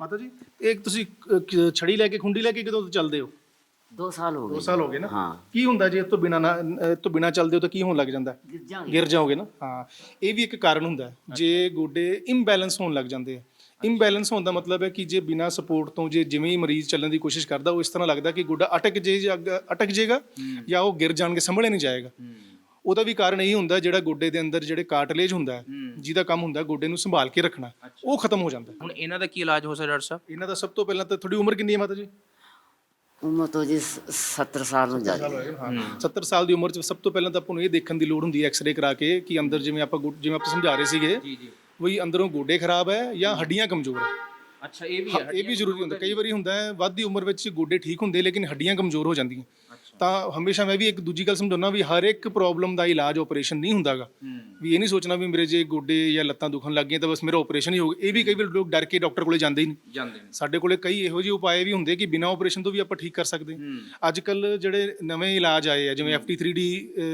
ਮਾਤਾ ਜੀ ਇਹ ਤੁਸੀਂ ਛੜੀ ਲੈ ਕੇ ਖੁੰਡੀ ਲੈ ਕੇ ਕਦੋਂ ਚੱਲਦੇ ਹੋ? 2 ਸਾਲ ਹੋ 2 ਗਏ ਸਾਲ ਹੋ ਗਏ ਨਾ? ਹਾਂ। ਕੀ ਹੁੰਦਾ ਜੇ ਇਸ ਤੋਂ ਬਿਨਾ ਇਸ ਤੋਂ ਬਿਨਾ ਚੱਲਦੇ ਹੋ ਤਾਂ ਕੀ ਹੋਣ ਲੱਗ ਜਾਂਦਾ? ਗਿਰ ਜਾਓਗੇ। ਨਾ? ਹਾਂ। ਇਹ ਵੀ ਇੱਕ ਕਾਰਨ ਹੁੰਦਾ ਜੇ ਗੋਡੇ ਇੰਬੈਲੈਂਸ ਹੋਣ ਲੱਗ ਜਾਂਦੇ ਆ। ਇੰਬੈਲੈਂਸ ਹੋਣ ਦਾ ਮਤਲਬ ਹੈ ਕਿ ਜੇ ਬਿਨਾ ਸਪੋਰਟ ਤੋਂ ਜੇ ਜਿਵੇਂ ਹੀ ਮਰੀਜ਼ ਚੱਲਣ ਦੀ ਕੋਸ਼ਿਸ਼ ਕਰਦਾ ਉਹ ਇਸ ਤਰ੍ਹਾਂ ਲੱਗਦਾ ਕਿ ਗੋਡਾ ਅਟਕ ਜੇ ਅਟਕ ਜੇਗਾ ਜਾਂ ਉਹ ਗਿਰ ਜਾਣਗੇ ਸੰਭਲੇ ਨਹੀਂ ਜਾਏਗਾ। ਉਹਦਾ ਵੀ ਕਾਰਨ ਇਹੀ ਹੁੰਦਾ ਜਿਹੜਾ ਗੋਡੇ ਦੇ ਅੰਦਰ ਜਿਹੜੇ ਕਾਰਟਲੇਜ ਹੁੰਦਾ ਜਿਹਦਾ ਕੰਮ ਹੁੰਦਾ ਗੋਡੇ ਨੂੰ ਸੰਭਾਲ ਕੇ ਰੱਖਣਾ ਉਹ ਖਤਮ ਹੋ ਜਾਂਦਾ ਹੁਣ ਇਹਨਾਂ ਦਾ ਕੀ ਇਲਾਜ ਹੋ ਸਕਦਾ ਡਾਕਟਰ ਸਾਹਿਬ? ਇਹਨਾਂ ਦਾ ਸਭ ਤੋਂ ਪਹਿਲਾਂ ਤਾਂ ਤੁਹਾਡੀ ਉਮਰ ਕਿੰਨੀ ਹੈ ਮਾਤਾ ਜੀ? ਉਮਰ ਤੋਂ ਜੀ 70 ਸਾਲ ਨੂੰ ਜਾ ਰਹੀ ਹੈ। 70 ਸਾਲ ਦੀ ਉਮਰ 'ਚ ਸਭ ਤੋਂ ਪਹਿਲਾਂ ਤਾਂ ਆਪਾਂ ਨੂੰ ਇਹ ਦੇਖਣ ਦੀ ਲੋੜ ਹੁੰਦੀ ਹੈ ਐਕਸ-ਰੇ ਕਰਾ ਕੇ ਕਿ ਅੰਦਰ ਜਿਵੇਂ ਆਪਾਂ ਜਿਵੇਂ ਆਪਾਂ ਸਮਝਾ ਰਹੇ ਸੀਗੇ ਜੀ ਅੰਦਰੋਂ ਗੋਡੇ ਖਰਾਬ ਹੈ ਜਾਂ ਹੱਡੀਆਂ ਕਮਜ਼ੋਰ ਹੈ। ਅੱਛਾ ਇਹ ਵੀ ਹੈ ਇਹ ਵੀ ਜ਼ਰੂਰੀ ਹੁੰਦਾ ਕਈ ਵਾਰੀ ਹੁੰਦਾ ਹੈ ਵੱਧ ਦੀ ਉਮਰ ਵਿੱਚ ਗੋਡੇ ਠੀਕ ਹੁੰਦੇ ਲੇਕਿਨ ਹੱਡੀਆਂ ਕਮਜ਼ੋਰ ਹੋ ਜਾਂਦੀਆਂ। ਤਾਂ ਹਮੇਸ਼ਾ ਮੈਂ ਵੀ ਇੱਕ ਦੂਜੀ ਗੱਲ ਸਮਝਾਉਣਾ ਵੀ ਹਰ ਇੱਕ ਪ੍ਰੋਬਲਮ ਦਾ ਇਲਾਜ ਆਪਰੇਸ਼ਨ ਨਹੀਂ ਹੁੰਦਾਗਾ। ਵੀ ਇਹ ਨਹੀਂ ਸੋਚਣਾ ਵੀ ਮੇਰੇ ਜੇ ਗੋਡੇ ਜਾਂ ਲੱਤਾਂ ਦੁਖਣ ਲੱਗ ਗਈਆਂ ਤਾਂ ਬਸ ਮੇਰਾ ਆਪਰੇਸ਼ਨ ਹੀ ਹੋਊਗਾ ਇਹ ਵੀ ਕਈ ਵਾਰ ਲੋਕ ਡਰ ਕੇ ਡਾਕਟਰ ਕੋਲੇ ਜਾਂਦੇ ਹੀ ਨਹੀਂ। ਜਾਂਦੇ ਨੇ ਸਾਡੇ ਕੋਲੇ ਕਈ ਇਹੋ ਜਿਹੇ ਉਪਾਅ ਵੀ ਹੁੰਦੇ ਕਿ ਬਿਨਾਂ ਆਪਰੇਸ਼ਨ ਤੋਂ ਵੀ ਆਪਾਂ ਠੀਕ ਕਰ ਸਕਦੇ। ਅੱਜ ਕੱਲ ਜਿਹੜੇ ਨਵੇਂ ਇਲਾਜ ਆਏ ਆ ਜਿਵੇਂ FT3D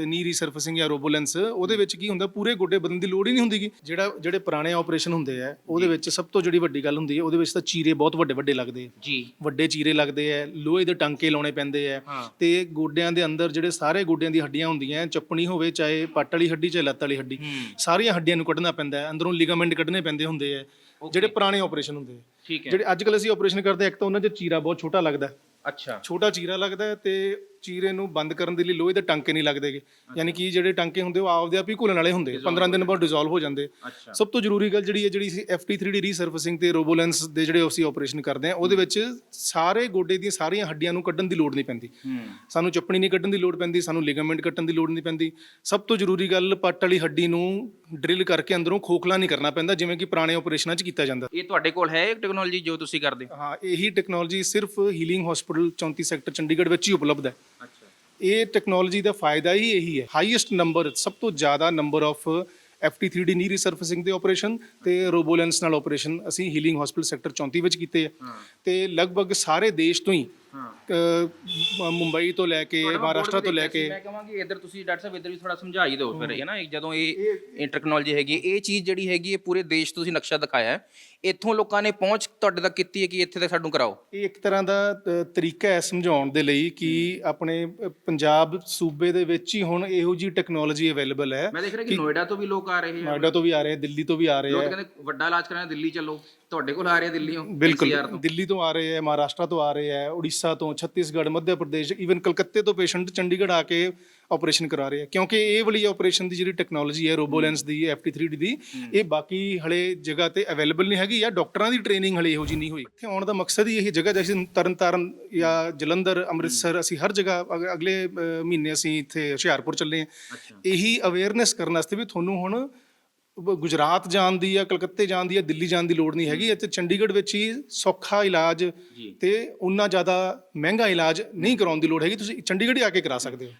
ਨੀ ਰੀਸਰਫੇਸਿੰਗ ਜਾਂ ਰੋਬੋਲੈਂਸ ਉਹਦੇ ਵਿੱਚ ਕੀ ਹੁੰਦਾ ਪੂਰੇ ਗੋਡੇ ਬਦਲਣ ਦੀ ਲੋੜ ਹੀ ਨਹੀਂ ਹੁੰਦੀਗੀ ਜਿਹੜਾ ਜਿਹੜੇ ਪੁਰਾਣੇ ਆਪਰੇਸ਼ਨ ਹੁੰਦੇ ਆ ਉਹਦੇ ਵਿੱਚ ਸਭ ਤੋਂ ਜਿਹੜੀ ਵੱਡੀ ਗੱਲ ਹੁੰਦੀ ਹੈ ਉਹਦੇ ਵਿੱਚ ਤਾਂ ਚੀਰੇ ਬਹੁਤ ਵੱਡੇ ਵੱਡੇ ਲੱਗਦੇ ਆ। ਜੀ। ਵੱਡੇ ਚੀਰੇ ਲੱਗਦੇ ਆ ਲੋਹੇ ਦੇ ਟਾਂਕੇ ਲਾਉਣੇ ਪੈਂਦੇ ਆ ਤੇ ਗੋਡਿਆਂ ਦੇ ਅੰਦਰ ਜਿਹੜੇ ਸਾਰੇ ਗੋਡਿਆਂ ਦੀ ਹੱਡੀਆਂ ਹੁੰਦੀਆਂ ਚੱਪਣੀ ਹੋਵੇ ਚਾਹੇ ਪੱਟ ਵਾਲੀ ਹੱਡੀ ਚਾਹੇ ਲੱਤ ਵਾਲੀ ਹੱਡੀ ਸਾਰੀਆਂ ਹੱਡੀਆਂ ਨੂੰ ਕੱਢਣਾ ਪੈਂਦਾ ਹੈ ਅੰਦਰੋਂ ਲਿਗਾਮੈਂਟ ਕੱਢਣੇ ਪੈਂਦੇ ਹੁੰਦੇ ਆ ਜਿਹੜੇ ਪੁਰਾਣੇ ਆਪਰੇਸ਼ਨ ਹੁੰਦੇ ਆ ਠੀਕ ਹੈ ਜਿਹੜੇ ਅੱਜ ਕੱਲ ਅਸੀਂ ਆਪਰੇਸ਼ਨ ਕਰਦੇ ਇੱਕ ਤਾਂ ਉਹਨਾਂ 'ਚ ਚੀਰਾ ਬਹੁਤ ਛੋਟਾ ਲੱਗਦਾ। ਅੱਛਾ। ਛੋਟਾ ਚੀਰਾ ਲੱਗਦਾ ਹੈ ਤੇ ਚੀਰੇ ਨੂੰ ਬੰਦ ਕਰਨ ਦੇ ਲਈ ਲੋਹੇ ਦੇ ਟਾਂਕੇ ਨਹੀਂ ਲੱਗਦੇਗੇ ਯਾਨੀ ਕਿ ਜਿਹੜੇ ਟਾਂਕੇ ਹੁੰਦੇ ਉਹ ਆਪਦੇ ਆਪ ਹੀ ਘੁਲਣ ਵਾਲੇ ਹੁੰਦੇ। 15 ਦਿਨ ਬਾਅਦ ਡਿਸੋਲਵ ਹੋ ਜਾਂਦੇ। ਸਭ ਤੋਂ ਜ਼ਰੂਰੀ ਗੱਲ ਜਿਹੜੀ ਹੈ ਜਿਹੜੀ ਸੀ FT3D ਰੀਸਰਫੇਸਿੰਗ ਤੇ ਰੋਬੋਲੈਂਸ ਦੇ ਜਿਹੜੇ ਅਸੀਂ ਆਪਰੇਸ਼ਨ ਕਰਦੇ ਹਾਂ ਉਹਦੇ ਵਿੱਚ ਸਾਰੇ ਗੋਡੇ ਦੀਆਂ ਸਾਰੀਆਂ ਹੱਡੀਆਂ ਨੂੰ ਕੱਢਣ ਦੀ ਲੋੜ ਨਹੀਂ ਪੈਂਦੀ। ਸਾਨੂੰ ਚੱਪਣੀ ਨਹੀਂ ਕੱਢਣ ਦੀ ਲੋੜ ਪੈਂਦੀ ਸਾਨੂੰ ਲਿਗਾਮੈਂਟ ਕੱਟਣ ਦੀ ਲੋੜ ਨਹੀਂ ਪੈਂਦੀ। ਸਭ ਤੋਂ ਜ਼ਰੂਰੀ ਗੱਲ ਪੱਟ ਵਾਲੀ ਹੱਡੀ ਨੂੰ ਡਰਿਲ ਕਰਕੇ ਅੰਦਰੋਂ ਖੋਖਲਾ ਨਹੀਂ ਕਰਨਾ ਪੈਂਦਾ ਜਿਵੇਂ ਕਿ ਪੁਰਾਣੇ ਆਪਰੇਸ਼ਨਾਂ 'ਚ ਕੀਤਾ ਜਾਂਦਾ। ਇਹ ਤੁਹਾਡੇ ਕੋਲ ਹੈ ਟੈਕਨੋਲੋਜੀ ਜੋ ਤੁਸੀਂ ਕਰਦੇ? ਹਾਂ ਇਹੀ ਟੈਕਨੋਲੋਜੀ ਸਿਰਫ ਹੀਲਿੰਗ ਹਸਪੀਟਲ 34 ਸੈਕਟਰ ਚੰਡੀਗੜ੍ਹ ਵਿੱਚ ਹੀ ਉਪਲਬਧ ਹੈ। ਇਹ ਟੈਕਨੋਲੋਜੀ ਦਾ ਫਾਇਦਾ ਹੀ ਇਹੀ ਹੈ। ਹਾਈਐਸਟ ਨੰਬਰ ਸਭ ਤੋਂ ਜ਼ਿਆਦਾ ਨੰਬਰ ਆਫ FT3D ਨੀ ਰਿਸਰਫੇਸਿੰਗ ਦੇ ਆਪਰੇਸ਼ਨ ਤੇ ਰੋਬੋਲੈਂਸ ਨਾਲ ਆਪਰੇਸ਼ਨ ਅਸੀਂ ਹੀਲਿੰਗ ਹਸਪੀਟਲ ਸੈਕਟਰ 34 ਵਿੱਚ ਕੀਤੇ ਆ। ਤੇ ਲਗਭਗ ਸਾਰੇ ਦੇਸ਼ ਤੋਂ ਹੀ ਹਾਂ ਅ, ਮੁੰਬਈ ਤੋਂ ਲੈ ਕੇ ਮਹਾਰਾਸ਼ਟਰ ਤੋਂ ਲੈ ਕੇ। ਮੈਂ ਕਹਾਂਗੀ ਇੱਧਰ ਤੁਸੀਂ ਡਾਕਟਰ ਸਾਹਿਬ ਇੱਧਰ ਵੀ ਥੋੜਾ ਸਮਝਾ ਹੀ ਦਿਓ ਫਿਰ ਹੈ। ਨਾ ਇਹ ਜਦੋਂ ਇਹ ਇਹ ਟੈਕਨੋਲੋਜੀ ਹੈਗੀ ਹੈ, ਇਹ ਚੀਜ਼ ਜਿਹੜੀ ਹੈਗੀ ਹੈ ਪੂਰੇ ਦੇਸ਼ 'ਚ ਤੁਸੀਂ ਨਕਸ਼ਾ ਦਿਖਾਇਆ ਹੈ। ਇੱਥੋਂ ਲੋਕਾਂ ਨੇ ਪਹੁੰਚ ਤੁਹਾਡੇ ਤੱਕ ਕੀਤੀ ਹੈ ਕਿ ਇੱਥੇ ਤੱਕ ਸਾਨੂੰ ਕਰਾਓ? ਇਹ ਇੱਕ ਤਰ੍ਹਾਂ ਦਾ ਅ, ਤਰੀਕਾ ਹੈ ਸਮਝਾਉਣ ਦੇ ਲਈ ਕਿ ਆਪਣੇ ਅ, ਪੰਜਾਬ ਸੂਬੇ ਦੇ ਵਿੱਚ ਹੀ ਹੁਣ ਇਹੋ ਜੀ ਟੈਕਨੋਲੋਜੀ ਅਵੇਲੇਬਲ ਹੈ ਮੈਂ ਦੇਖ ਰਿਹਾ ਕਿ ਨੋਇਡਾ ਤੋਂ ਵੀ ਲੋਕ ਆ ਰਹੇ ਹੈ ਨੋਇਡਾ ਤੋਂ ਵੀ ਆ ਰਹੇ ਹੈ ਦਿੱਲੀ ਤੋਂ ਵੀ ਆ ਰਹੇ ਲੋਕ ਹੈ ਕਹਿੰਦੇ ਵੱਡਾ ਇਲਾਜ ਕਰਾਣਾ ਦਿੱਲੀ ਚੱਲੋ। ਤੁਹਾਡੇ ਕੋਲ ਆ ਰਹੇ ਆ ਦਿੱਲੀੋਂ ਬਿਲਕੁਲ। ਦਿੱਲੀ ਤੋਂ ਆ ਰਹੇ ਹੈ ਮਹਾਰਾਸ਼ਟਰ ਤੋਂ ਆ ਰਹੇ ਹੈ ਉੜੀਸਾ ਤੋਂ ਛੱਤੀਸਗੜ੍ਹ ਮੱਧ ਪ੍ਰਦੇਸ਼ ਈਵਨ ਕਲਕੱਤੇ ਤੋਂ ਪੇਸ਼ੈਂਟ ਚੰਡੀਗੜ੍ਹ ਆ ਕੇ ਆਪਰੇਸ਼ਨ ਕਰਾ ਰਹੇ ਹੈ ਕਿਉਂਕਿ ਇਹ ਵਾਲੀ ਆਪਰੇਸ਼ਨ ਦੀ ਜਿਹੜੀ ਟੈਕਨੋਲੋਜੀ ਹੈ ਰੋਬੋਲੈਂਸ ਦੀ FT3D ਦੀ ਇਹ ਬਾਕੀ ਹਲੇ ਜਗ੍ਹਾ ਤੇ ਅਵੇਲੇਬਲ ਨਹੀਂ ਹੈਗੀ ਜਾਂ ਡਾਕਟਰਾਂ ਦੀ ਟ੍ਰੇਨਿੰਗ ਹਲੇ ਇਹੋ ਜੀ ਨਹੀਂ ਹੋਈ। ਇੱਥੇ ਆਉਣ ਦਾ ਮਕਸਦ ਹੀ ਇਹ ਜਗ੍ਹਾ ਜੈਸੇ ਤਰਨਤਾਰਨ ਜਾਂ ਜਲੰਧਰ ਅੰਮ੍ਰਿਤਸਰ ਅਸੀਂ ਹਰ ਜਗ੍ਹਾ ਅਗ- ਅਗਲੇ ਮਹੀਨੇ ਅਸੀਂ ਇੱਥੇ ਹੁਸ਼ਿਆਰਪੁਰ ਚੱਲੇ ਹਾਂ ਇਹੀ ਅਵੇਅਰਨੈਸ ਕਰਨ ਵਾਸਤੇ ਵੀ ਤੁਹਾਨੂੰ ਹੁਣ ਗੁਜਰਾਤ ਜਾਣ ਦੀ ਜਾਂ ਕਲਕੱਤੇ ਜਾਣ ਦੀ ਜਾਂ ਦਿੱਲੀ ਜਾਣ ਦੀ ਲੋੜ ਨਹੀਂ ਹੈਗੀ। ਇੱਥੇ ਚੰਡੀਗੜ੍ਹ ਵਿੱਚ ਹੀ ਸੌਖਾ ਇਲਾਜ ਤੇ ਉਨਾ ਜ਼ਿਆਦਾ ਮਹਿੰਗਾ ਇਲਾਜ ਨਹੀਂ ਕਰਾਉਣ ਦੀ ਲੋੜ ਹੈਗੀ। ਤੁਸੀਂ ਚੰਡੀਗੜ੍ਹ ਹੀ ਆ ਕੇ ਕਰਾ ਸਕਦੇ ਹੋ।